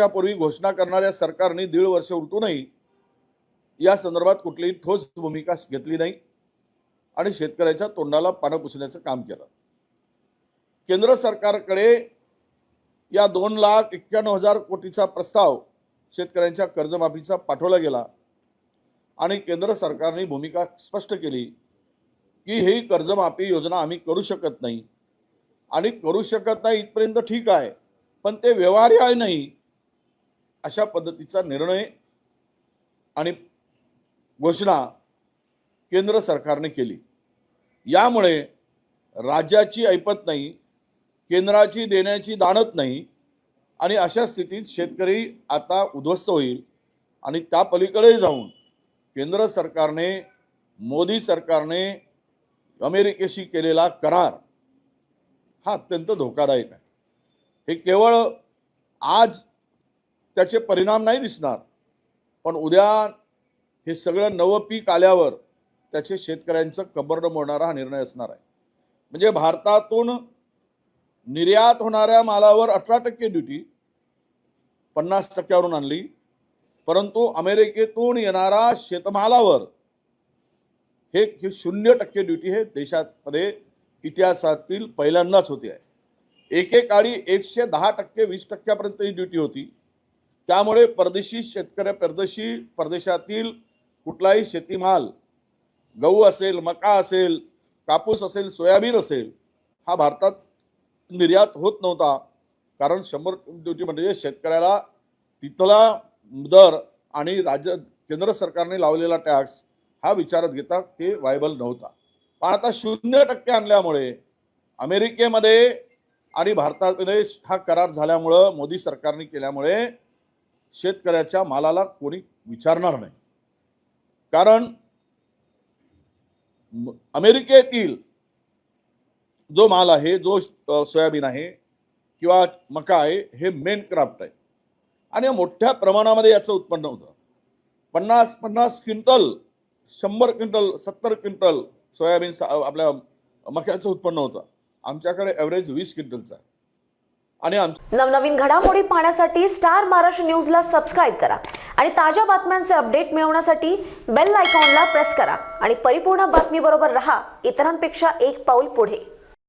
वर्षापूर्वी घोषणा करणाऱ्या सरकारने दीड वर्ष उलटूनही या संदर्भात कुठलीही ठोस भूमिका घेतली नाही आणि शेतकऱ्याच्या तोंडाला पानं पुसण्याचं काम केलं. केंद्र सरकारकडे या दोन लाख एक्क्याण्णव हजार कोटीचा प्रस्ताव शेतकऱ्यांच्या कर्जमाफीचा पाठवला गेला आणि केंद्र सरकारने भूमिका स्पष्ट केली की ही कर्जमाफी योजना आम्ही करू शकत नाही. आणि करू शकत नाही इथपर्यंत ठीक आहे पण ते व्यवहार्य आहे नाही अशा पद्धतीचा निर्णय आणि घोषणा केंद्र सरकारने केली. यामुळे राज्याची ऐपत नाही केंद्राची देण्याची दाणत नाही आणि अशा स्थितीत शेतकरी आता उद्ध्वस्त होईल आणि त्या पलीकडे जाऊन केंद्र सरकारने मोदी सरकारने अमेरिकेशी केलेला करार हा अत्यंत धोकादायक आहे. हे केवळ आज त्याचे परिणाम नाही दिसणार. पण उद्या हे सगळं नवं पीक आल्यावर त्याचे शेतकऱ्यांचं कबरडं मोडणारा हा निर्णय असणार आहे. म्हणजे भारतातून निर्यात होणाऱ्या मालावर अठरा टक्के ड्युटी पन्नास टक्क्यावरून आणली. परंतु अमेरिकेतून येणारा शेतमालावर हे हे शून्य टक्के ड्युटी हे देशामध्ये इतिहासातील पहिल्यांदाच होती आहे. एकेकाळी एकशे दहा टक्के वीस टक्क्यापर्यंत ही ड्युटी होती. त्यामुळे परदेशी शेतकऱ्या परदेशी परदेशातील कुठलाही शेतीमाल गहू असेल मका असेल कापूस असेल सोयाबीन असेल हा भारतात निर्यात होत नव्हता. कारण शंभर ड्युटी म्हणजे शेतकऱ्याला तिथला दर आणि राज्य केंद्र सरकारने लावलेला टॅक्स हा विचारात घेता ते वायबल नव्हता. पण आता शून्य टक्के आणल्यामुळे अमेरिकेमध्ये आणि भारतामध्ये हा करार झाल्यामुळं मोदी सरकारने केल्यामुळे शेतकऱ्याच्या मालाला कोणी विचारणार नाही. कारण अमेरिकेतील जो माल आहे जो सोयाबीन आहे किंवा मका आहे हे मेन क्राफ्ट आहे. आणि मोठ्या प्रमाणामध्ये याचं उत्पन्न होतं. पन्नास पन्नास क्विंटल शंभर क्विंटल सत्तर क्विंटल सोयाबीन आपल्या मक्याचं उत्पन्न होतं. आमच्याकडे ॲव्हरेज वीस क्विंटलचं आहे. आणि नवनवीन घडामोडी पाहण्यासाठी स्टार महाराष्ट्र न्यूजला सबस्क्राईब करा. आणि ताज्या बातम्यांचे अपडेट मिळवण्यासाठी बेल आयकॉनला प्रेस करा. आणि परिपूर्ण बातमीबरोबर रहा. इतरांपेक्षा एक पाऊल पुढे.